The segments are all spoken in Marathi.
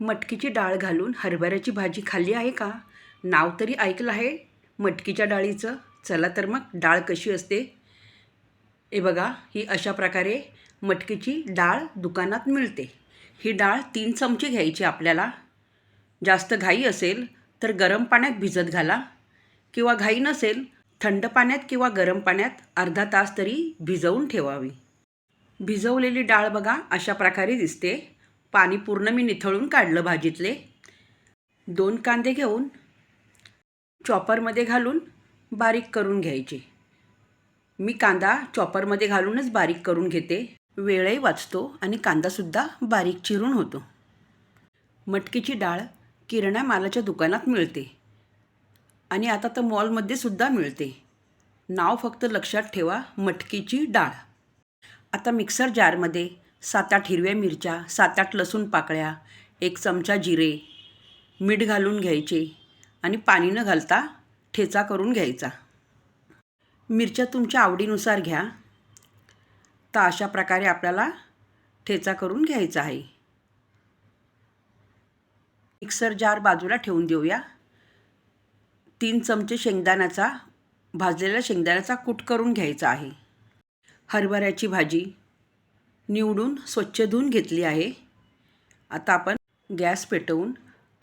मटकीची डाळ घालून हरभऱ्याची भाजी खाल्ली आहे का? नाव तरी ऐकलं आहे मटकीच्या डाळीचं. चला तर मग डाळ कशी असते? हे बघा ही अशा प्रकारे मटकीची डाळ दुकानात मिळते. ही डाळ तीन चमचे घ्यायची आपल्याला. जास्त घाई असेल तर गरम पाण्यात भिजत घाला. किंवा घाई नसेल थंड पाण्यात किंवा गरम पाण्यात अर्धा तास तरी भिजवून ठेवावी. भिजवलेली डाळ बघा अशा प्रकारे दिसते. पाणी पूर्ण मी निथळून काढलं भाजीतले. दोन कांदे घेऊन चॉपरमध्ये घालून बारीक करून घ्यायचे. मी कांदा चॉपरमध्ये घालूनच बारीक करून घेते. वेळही वाचतो आणि कांदासुद्धा बारीक चिरून होतो. मटकीची डाळ किराणा मालाच्या दुकानात मिळते. आणि आता तर मॉलमध्ये सुद्धा मिळते. नाव फक्त लक्षात ठेवा मटकीची डाळ. आता मिक्सर जारमध्ये सात आठ हिरव्या मिरच्या सात आठ लसूण पाकळ्या एक चमचा जिरे मीठ घालून घ्यायचे आणि पाणी न घालता ठेचा करून घ्यायचा. मिरच्या तुमच्या आवडीनुसार घ्या. तर अशा प्रकारे आपल्याला ठेचा करून घ्यायचा आहे. मिक्सर जार बाजूला ठेवून देऊया. तीन चमचे शेंगदाण्याचा भाजलेल्या शेंगदाण्याचा कूट करून घ्यायचा आहे. हरभऱ्याची भाजी निवडून स्वच्छ धुवून घेतली आहे. आता आपण गॅस पेटवून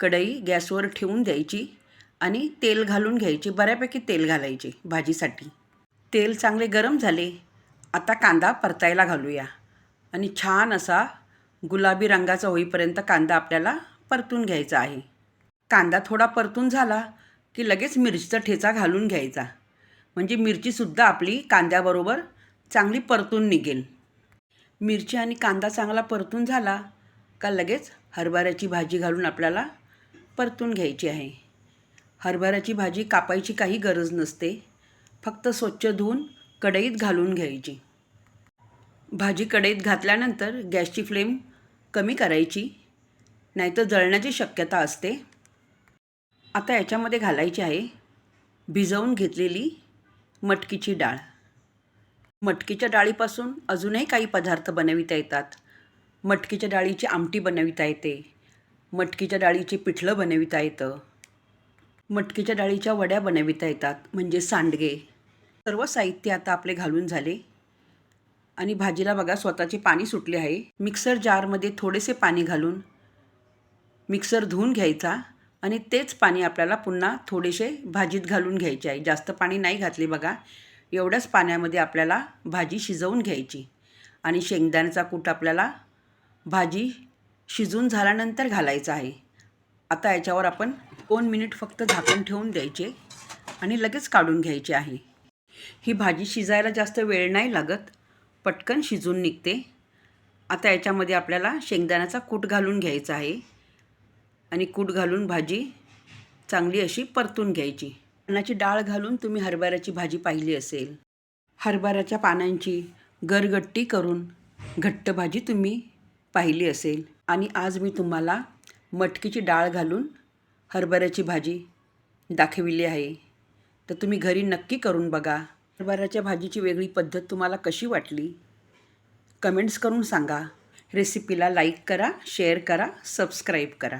कढई गॅसवर ठेवून द्यायची आणि तेल घालून घ्यायचे बऱ्यापैकी तेल घालायचे भाजीसाठी. तेल चांगले गरम झाले आता कांदा परतायला घालूया. आणि छान असा गुलाबी रंगाचा होईपर्यंत कांदा आपल्याला परतून घ्यायचा आहे. कांदा थोडा परतून झाला की लगेच मिरचीचा ठेचा घालून घ्यायचा. म्हणजे मिरचीसुद्धा आपली कांद्याबरोबर चांगली परतून निघेल. मिरची आणि कांदा चांगला परतून झाला का लगेच हरभऱ्याची भाजी घालून आपल्याला परतून घ्यायची आहे. हरभऱ्याची भाजी कापायची काही गरज नसते. फक्त स्वच्छ धुवून कढईत घालून घ्यायची. भाजी कढईत घातल्यानंतर गॅसची फ्लेम कमी करायची. नाहीतर जळण्याची शक्यता असते. आता याच्यामध्ये घालायची आहे भिजवून घेतलेली मटकीची डाळ. मटकीच्या डाळीपासून अजूनही काही पदार्थ बनविता येतात. मटकीच्या डाळीची आमटी बनविता येते. मटकीच्या डाळीची पिठलं बनविता येतं. मटकीच्या डाळीच्या वड्या बनविता येतात म्हणजे सांडगे. सर्व साहित्य आता आपले घालून झाले. आणि भाजीला बघा स्वतःचे पाणी सुटले आहे. मिक्सर जारमध्ये थोडेसे पाणी घालून मिक्सर धुवून घ्यायचा आणि तेच पाणी आपल्याला पुन्हा थोडेसे भाजीत घालून घ्यायचे आहे. जास्त पाणी नाही घातले बघा. एवढ्याच पाण्यामध्ये आपल्याला भाजी शिजवून घ्यायची. आणि शेंगदाण्याचा कूट आपल्याला भाजी शिजून झाल्यानंतर घालायचा आहे. आता याच्यावर आपण दोन मिनिट फक्त झाकण ठेवून द्यायचे आणि लगेच काढून घ्यायचे आहे. ही भाजी शिजायला जास्त वेळ नाही लागत. पटकन शिजून निघते. आता याच्यामध्ये आपल्याला शेंगदाण्याचा कूट घालून घ्यायचा आहे. आणि कूट घालून भाजी चांगली अशी परतून घ्यायची. पानाची डाळ घालून तुम्ही हरभऱ्याची भाजी पाहिली असेल. हरभऱ्याच्या पानांची गरगट्टी करून घट्ट भाजी तुम्ही पाहिली असेल. आणि आज मी तुम्हाला मटकीची डाळ घालून हरभऱ्याची भाजी दाखविली आहे. तर तुम्ही घरी नक्की करून बघा. हरभऱ्याच्या भाजीची वेगळी पद्धत तुम्हाला कशी वाटली? कमेंट्स करून सांगा. रेसिपीला लाईक करा शेअर करा सबस्क्राईब करा.